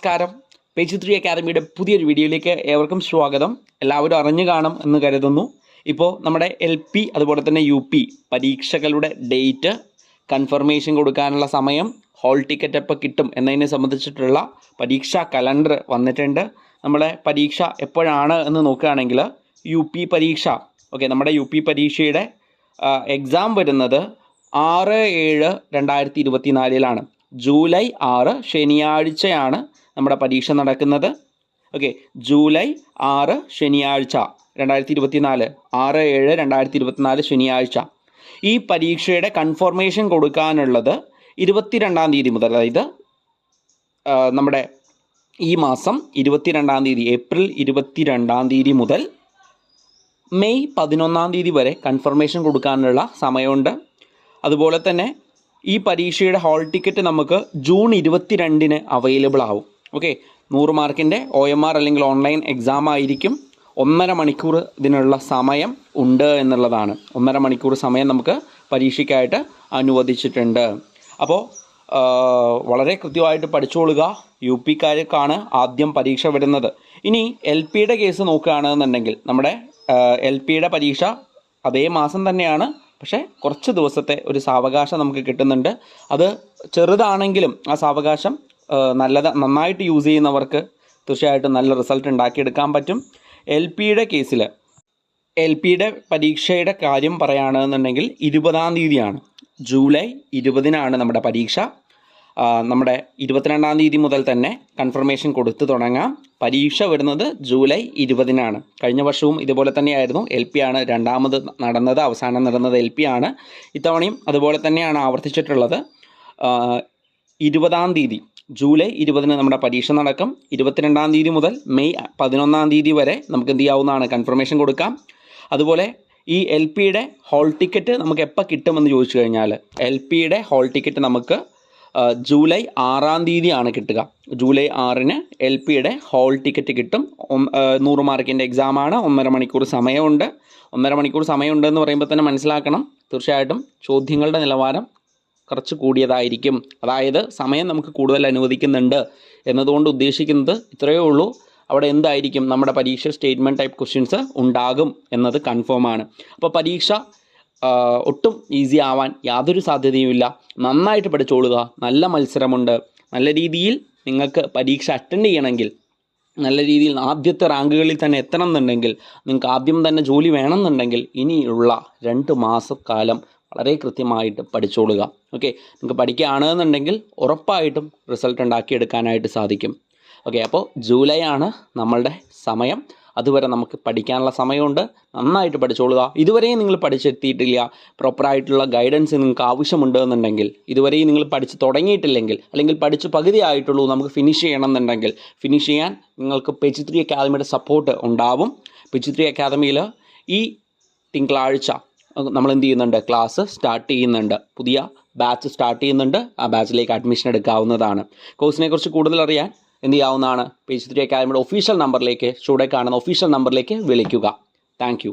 നമസ്കാരം. Page three അക്കാദമിയുടെ പുതിയൊരു വീഡിയോയിലേക്ക് ഏവർക്കും സ്വാഗതം. എല്ലാവരും അറിഞ്ഞു കാണും എന്ന് കരുതുന്നു. ഇപ്പോൾ നമ്മുടെ എൽ പി അതുപോലെ തന്നെ യു പി പരീക്ഷകളുടെ ഡേറ്റ് കൺഫർമേഷൻ കൊടുക്കാനുള്ള സമയം ഹോൾ ടിക്കറ്റ് എപ്പോൾ കിട്ടും എന്നതിനെ സംബന്ധിച്ചിട്ടുള്ള പരീക്ഷാ കലണ്ടർ വന്നിട്ടുണ്ട്. നമ്മുടെ പരീക്ഷ എപ്പോഴാണ് എന്ന് നോക്കുകയാണെങ്കിൽ യു പി പരീക്ഷ ഓക്കെ നമ്മുടെ യു പി പരീക്ഷയുടെ എക്സാം വരുന്നത് ആറ് ഏഴ് രണ്ടായിരത്തി ഇരുപത്തി നാലിലാണ് ജൂലൈ ആറ് ശനിയാഴ്ചയാണ് നമ്മുടെ പരീക്ഷ നടക്കുന്നത്. ഓക്കെ ജൂലൈ ആറ് ശനിയാഴ്ച രണ്ടായിരത്തി ഇരുപത്തി നാല് ആറ് ഏഴ് രണ്ടായിരത്തി ഇരുപത്തിനാല് ശനിയാഴ്ച. ഈ പരീക്ഷയുടെ കൺഫർമേഷൻ കൊടുക്കാനുള്ളത് ഇരുപത്തിരണ്ടാം തീയതി മുതൽ അതായത് നമ്മുടെ ഈ മാസം ഇരുപത്തിരണ്ടാം തീയതി ഏപ്രിൽ ഇരുപത്തിരണ്ടാം തീയതി മുതൽ മെയ് പതിനൊന്നാം തീയതി വരെ കൺഫർമേഷൻ കൊടുക്കാനുള്ള സമയമുണ്ട്. അതുപോലെ തന്നെ ഈ പരീക്ഷയുടെ ഹാൾ ടിക്കറ്റ് നമുക്ക് ജൂൺ ഇരുപത്തിരണ്ടിന് അവൈലബിൾ ആവും. ഓക്കെ നൂറ് മാർക്കിന്റെ ഒ എം ആർ അല്ലെങ്കിൽ ഓൺലൈൻ എക്സാം ആയിരിക്കും. ഒന്നര മണിക്കൂർ ഇതിനുള്ള സമയം ഉണ്ട് എന്നുള്ളതാണ്. ഒന്നര മണിക്കൂർ സമയം നമുക്ക് പരീക്ഷയ്ക്കായിട്ട് അനുവദിച്ചിട്ടുണ്ട്. അപ്പോൾ വളരെ കൃത്യമായിട്ട് പഠിച്ചുകൊള്ളുക യു പിക്കാർക്കാണ് ആദ്യം പരീക്ഷ വരുന്നത്. ഇനി എൽ പിയുടെ കേസ് നോക്കുകയാണെന്നുണ്ടെങ്കിൽ നമ്മുടെ എൽ പിയുടെ പരീക്ഷ അതേ മാസം തന്നെയാണ്. പക്ഷേ കുറച്ച് ദിവസത്തെ ഒരു സാവകാശം നമുക്ക് കിട്ടുന്നുണ്ട്. അത് ചെറുതാണെങ്കിലും ആ സാവകാശം നല്ലത് നന്നായിട്ട് യൂസ് ചെയ്യുന്നവർക്ക് തീർച്ചയായിട്ടും നല്ല റിസൾട്ട് ഉണ്ടാക്കിയെടുക്കാൻ പറ്റും. എൽ പിയുടെ കേസിൽ എൽ പിയുടെ പരീക്ഷയുടെ കാര്യം പറയുകയാണെന്നുണ്ടെങ്കിൽ ഇരുപതാം തീയതിയാണ്. ജൂലൈ ഇരുപതിനാണ് നമ്മുടെ പരീക്ഷ. നമ്മുടെ ഇരുപത്തിരണ്ടാം തീയതി മുതൽ തന്നെ കൺഫർമേഷൻ കൊടുത്തു തുടങ്ങാം. പരീക്ഷ വരുന്നത് ജൂലൈ ഇരുപതിനാണ്. കഴിഞ്ഞ വർഷവും ഇതുപോലെ തന്നെയായിരുന്നു. എൽ പി ആണ് രണ്ടാമത് നടന്നത് അവസാനം നടന്നത് എൽ പി ആണ് ഇത്തവണയും അതുപോലെ തന്നെയാണ് ആവർത്തിച്ചിട്ടുള്ളത്. ഇരുപതാം തീയതി ജൂലൈ ഇരുപതിന് നമ്മുടെ പരീക്ഷ നടക്കും. ഇരുപത്തിരണ്ടാം തീയതി മുതൽ മെയ് പതിനൊന്നാം തീയതി വരെ നമുക്ക് എന്ത് ചെയ്യാവുന്നതാണ് കൺഫർമേഷൻ കൊടുക്കാം. അതുപോലെ ഈ എൽ പിയുടെ ഹോൾ ടിക്കറ്റ് നമുക്ക് എപ്പോൾ കിട്ടുമെന്ന് ചോദിച്ചു കഴിഞ്ഞാൽ എൽ പിയുടെ ഹോൾ ടിക്കറ്റ് നമുക്ക് ജൂലൈ ആറാം തീയതിയാണ് കിട്ടുക. ജൂലൈ ആറിന് എൽ പിയുടെ ഹോൾ ടിക്കറ്റ് കിട്ടും നൂറ് മാർക്കിന്റെ എക്സാമാണ് ഒന്നര മണിക്കൂർ സമയമുണ്ട്. ഒന്നര മണിക്കൂർ സമയമുണ്ടെന്ന് പറയുമ്പോൾ തന്നെ മനസ്സിലാക്കണം. തീർച്ചയായിട്ടും ചോദ്യങ്ങളുടെ നിലവാരം കുറച്ച് കൂടിയതായിരിക്കും. അതായത് സമയം നമുക്ക് കൂടുതൽ അനുവദിക്കുന്നുണ്ട് എന്നതുകൊണ്ട് ഉദ്ദേശിക്കുന്നത് ഇത്രയേ ഉള്ളൂ. അവിടെ എന്തായിരിക്കും നമ്മുടെ പരീക്ഷ സ്റ്റേറ്റ്മെന്റ് ടൈപ്പ് ക്വസ്റ്റ്യൻസ് ഉണ്ടാകും എന്നത് കൺഫേം ആണ്. അപ്പോൾ പരീക്ഷ ഒട്ടും ഈസി ആവാൻ യാതൊരു സാധ്യതയുമില്ല. നന്നായിട്ട് പഠിച്ചോളുക. നല്ല മത്സരമുണ്ട്. നല്ല രീതിയിൽ നിങ്ങൾക്ക് പരീക്ഷ അറ്റൻഡ് ചെയ്യണമെങ്കിൽ നല്ല രീതിയിൽ ആദ്യത്തെ റാങ്കുകളിൽ തന്നെ എത്തണം എന്നുണ്ടെങ്കിൽ നിങ്ങൾക്ക് ആദ്യം തന്നെ ജോലി വേണമെന്നുണ്ടെങ്കിൽ ഇനിയുള്ള രണ്ട് മാസക്കാലം വളരെ കൃത്യമായിട്ട് പഠിച്ചോളുക. ഓക്കെ നിങ്ങൾക്ക് പഠിക്കുകയാണെന്നുണ്ടെങ്കിൽ ഉറപ്പായിട്ടും റിസൾട്ട് ഉണ്ടാക്കിയെടുക്കാനായിട്ട് സാധിക്കും. ഓക്കെ അപ്പോൾ ജൂലൈ ആണ് നമ്മളുടെ സമയം. അതുവരെ നമുക്ക് പഠിക്കാനുള്ള സമയമുണ്ട്. നന്നായിട്ട് പഠിച്ചോളുക. ഇതുവരെയും നിങ്ങൾ പഠിച്ചെത്തിയിട്ടില്ല. പ്രോപ്പറായിട്ടുള്ള ഗൈഡൻസ് നിങ്ങൾക്ക് ആവശ്യമുണ്ട് എന്നുണ്ടെങ്കിൽ ഇതുവരെയും നിങ്ങൾ പഠിച്ച് തുടങ്ങിയിട്ടില്ലെങ്കിൽ അല്ലെങ്കിൽ പഠിച്ച് പകുതി ആയിട്ടുള്ളൂ നമുക്ക് ഫിനിഷ് ചെയ്യണം എന്നുണ്ടെങ്കിൽ ഫിനിഷ് ചെയ്യാൻ നിങ്ങൾക്ക് പെച്ചിത്രി അക്കാദമിയുടെ സപ്പോർട്ട് ഉണ്ടാവും. പെച്ചിത്രി അക്കാദമിയിൽ ഈ തിങ്കളാഴ്ച നമ്മൾ എന്ത് ചെയ്യുന്നുണ്ട് ക്ലാസ് സ്റ്റാർട്ട് ചെയ്യുന്നുണ്ട്. പുതിയ ബാച്ച് സ്റ്റാർട്ട് ചെയ്യുന്നുണ്ട്. ആ ബാച്ചിലേക്ക് അഡ്മിഷൻ എടുക്കാവുന്നതാണ്. കോഴ്സിനെ കുറിച്ച് കൂടുതൽ അറിയാൻ എന്ത് ചെയ്യാവുന്നതാണ് പേജ് ത്രീ അക്കാദമിയുടെ ഒഫീഷ്യൽ നമ്പറിലേക്ക് ചൂടെ കാണുന്ന ഒഫീഷ്യൽ നമ്പറിലേക്ക് വിളിക്കുക. താങ്ക്